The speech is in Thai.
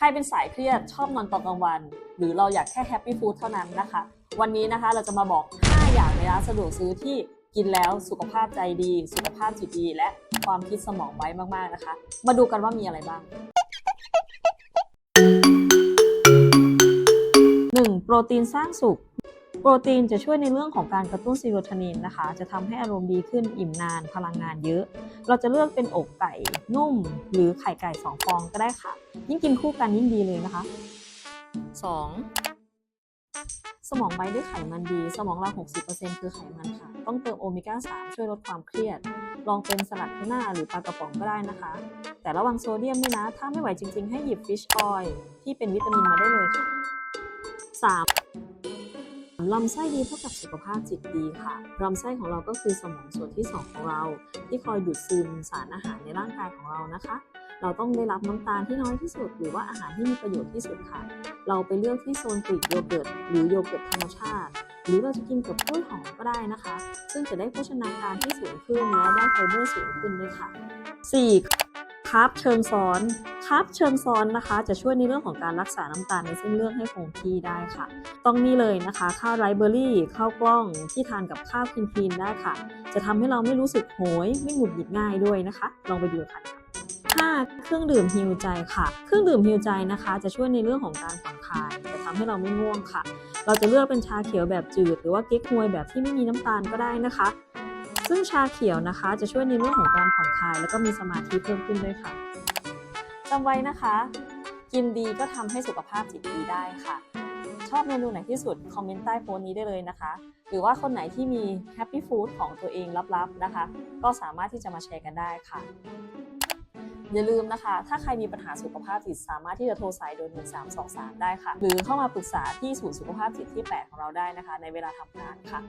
ใครเป็นสายเครียดชอบนอนตอนกลางวัน หรือเราอยากแค่แฮปปี้ฟู้ดเท่านั้นนะคะ วันนี้นะคะเราจะมาบอก 5 อย่างในร้านสะดวกซื้อที่กินแล้วสุขภาพใจดี สุขภาพจิตดี และความคิดสมองไว้มากๆนะคะ มาดูกันว่ามีอะไรบ้าง 1. โปรตีนสร้างสุข โปรตีนจะช่วยในเรื่องของการกระตุ้นซีโรโทนินนะคะ จะทำให้อารมณ์ดีขึ้นอิ่มนานพลังงานเยอะ เราจะเลือกเป็นอกไก่นุ่ม หรือไข่ไก่สองฟองก็ได้ค่ะ ยิ่งกินคู่กันยิ่งดีเลยนะคะ 2. สมองไบด้วยไขมันดี สมองเรา 60%คือไขมันค่ะ ต้องเติมโอเมก้า 3 ช่วยลดความเครียด ลองเป็นสลัดทูน่าหรือปลากระป๋องก็ได้นะคะ แต่ระวังโซเดียมด้วยนะ ถ้าไม่ไหวจริงๆ ให้หยิบฟิชออยล์ที่เป็นวิตามินมาได้เลยค่ะ 3. ลำไส้ดีเท่ากับสุขภาพจิตดีค่ะลำไส้ของเราก็คือสมองส่วนที่ 2 ของเรา ที่คอยดูดซึมสารอาหารในร่างกายของเรานะคะ เราต้องได้รับน้ำตาลที่น้อยที่สุด หรือว่าอาหารที่มีประโยชน์ที่สุดค่ะ เราไปเลือกที่โซนกรีกโยเกิร์ตหรือโยเกิร์ตธรรมชาติ หรือเราจะกินกับกล้วยหอมก็ได้นะคะ ซึ่งจะได้โภชนาการที่สูงขึ้นและได้ไฟเบอร์สูงขึ้นด้วยค่ะ 4. คาร์บเชิงซ้อนคาร์บเชิงซ้อนนะคะ จะช่วยในเรื่องของการรักษาน้ำตาลในเส้นเลือดให้คงที่ได้ค่ะ ต้องนี่เลยนะคะ ข้าวไรเบอรี่ข้าวกล้องที่ทานกับข้าวคลีนได้ค่ะ จะทำให้เราไม่รู้สึกโหย ไม่หงุดหงิดง่ายด้วยนะคะ ลองไปดูกันค่ะ 5. เครื่องดื่มฮิวใจค่ะ เครื่องดื่มฮิวใจนะคะ จะช่วยในเรื่องของการผ่อนคลายจะทำให้เราไม่ง่วงค่ะ เราจะเลือกเป็นชาเขียวแบบจืด หรือว่าเก๊กฮวยแบบที่ไม่มีน้ำตาลก็ได้นะคะ ซึ่งชาเขียวนะคะ จะช่วยในเรื่องของการผ่อนคลาย แล้วก็มีสมาธิเพิ่มขึ้นด้วยค่ะจำไว้นะคะ กินดีก็ทำให้สุขภาพจิตดีได้ค่ะ ชอบเมนูไหนที่สุด คอมเมนต์ใต้โพสต์นี้ได้เลยนะคะ หรือว่าคนไหนที่มีแฮปปี้ฟู้ดของตัวเองลับๆนะคะ ก็สามารถที่จะมาแชร์กันได้ค่ะอย่าลืมนะคะ ถ้าใครมีปัญหาสุขภาพจิตสามารถที่จะโทรสายโดย1323 ได้ค่ะ หรือเข้ามาปรึกษาที่ศูนย์สุขภาพจิตที่ 8 ของเราได้นะคะ ในเวลาทำงานค่ะ